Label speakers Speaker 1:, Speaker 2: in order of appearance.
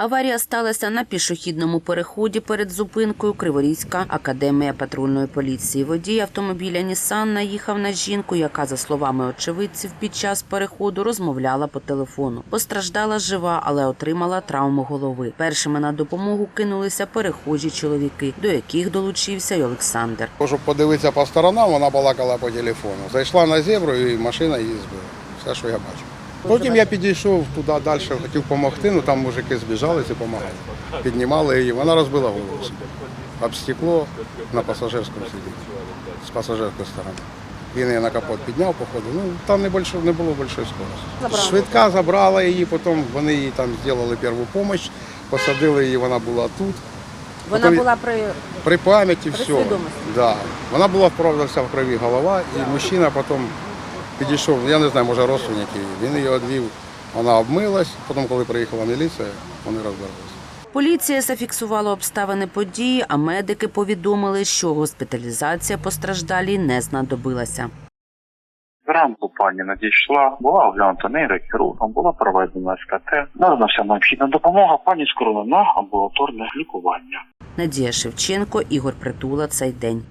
Speaker 1: Аварія сталася на пішохідному переході перед зупинкою Криворізька академія патрульної поліції. Водій автомобіля Нісан наїхав на жінку, яка, за словами очевидців, під час переходу розмовляла по телефону. Постраждала жива, але отримала травму голови. Першими на допомогу кинулися перехожі чоловіки, до яких долучився й Олександр.
Speaker 2: Щоб подивитися по сторонам, вона балакала по телефону. Зайшла на зебру і машина її збила. Все, що я бачив. Потім я підійшов туди далі, хотів допомогти, але там мужики збіжались і допомагали. Піднімали її, вона розбила голову. собі. Об стекло на пасажирському сидіти, з пасажирської сторони. Він її на капот підняв, походу. Ну, там не, більше, не було більшої скорості. Швидка забрала її, потім вони їй там зробили першу допомогу, посадили її, вона була тут.
Speaker 1: Вона
Speaker 2: Потім-
Speaker 1: була при
Speaker 2: При пам'яті
Speaker 1: При
Speaker 2: все.
Speaker 1: свідомості.
Speaker 2: Да. Вона була правда вся в крові голова, і мужчина потім підійшов, я не знаю, може родственники, він її одвів, вона обмилась, потім, коли приїхала міліція, вони розбиралися.
Speaker 1: Поліція зафіксувала обставини події, а медики повідомили, що госпіталізація постраждалій не знадобилася.
Speaker 3: Зранку пані надійшла, була оглянута нейрохірургом, була проведена СКТ, надана вся необхідна допомога, пані скоро на амбулаторне лікування.
Speaker 1: Надія Шевченко, Ігор Притула. Цей день.